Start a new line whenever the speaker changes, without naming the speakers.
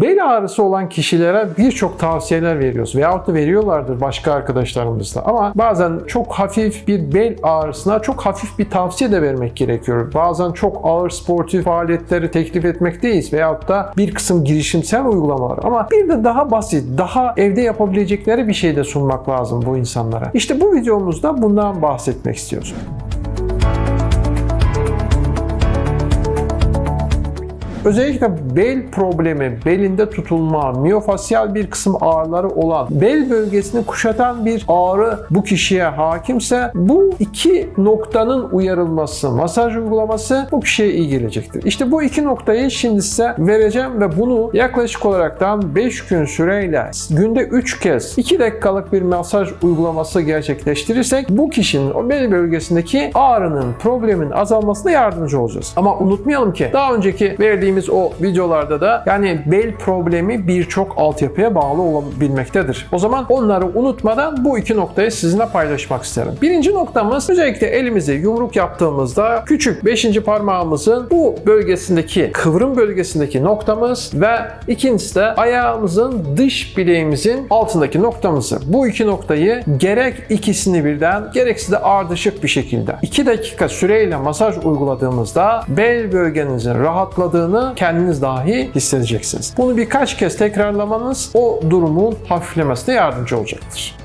Bel ağrısı olan kişilere birçok tavsiyeler veriyoruz veyahut da veriyorlardır başka arkadaşlarımız da. Ama bazen çok hafif bir bel ağrısına çok hafif bir tavsiye de vermek gerekiyor. Bazen çok ağır sportif faaliyetleri teklif etmekteyiz veyahut da bir kısım girişimsel uygulamalar. Ama bir de daha basit, daha evde yapabilecekleri bir şey de sunmak lazım bu insanlara. İşte bu videomuzda bundan bahsetmek istiyoruz. Özellikle bel problemi, belinde tutulma, miyofasyal bir kısım ağrıları olan, bel bölgesini kuşatan bir ağrı bu kişiye hakimse bu iki noktanın uyarılması, masaj uygulaması bu kişiye iyi gelecektir. İşte bu iki noktayı şimdi size vereceğim ve bunu yaklaşık olaraktan 5 gün süreyle günde 3 kez 2 dakikalık bir masaj uygulaması gerçekleştirirsek bu kişinin o bel bölgesindeki ağrının, problemin azalmasına yardımcı olacağız. Ama unutmayalım ki daha önceki verdiğimiz o videolarda da yani bel problemi birçok altyapıya bağlı olabilmektedir. O zaman onları unutmadan bu iki noktayı sizinle paylaşmak isterim. Birinci noktamız özellikle elimizi yumruk yaptığımızda küçük 5. parmağımızın bu bölgesindeki kıvrım bölgesindeki noktamız ve ikincisi de ayağımızın dış bileğimizin altındaki noktamızı. Bu iki noktayı gerek ikisini birden gerekse de ardışık bir şekilde 2 dakika süreyle masaj uyguladığımızda bel bölgenizin rahatladığını kendiniz dahi hissedeceksiniz. Bunu birkaç kez tekrarlamanız o durumun hafiflemesine yardımcı olacaktır.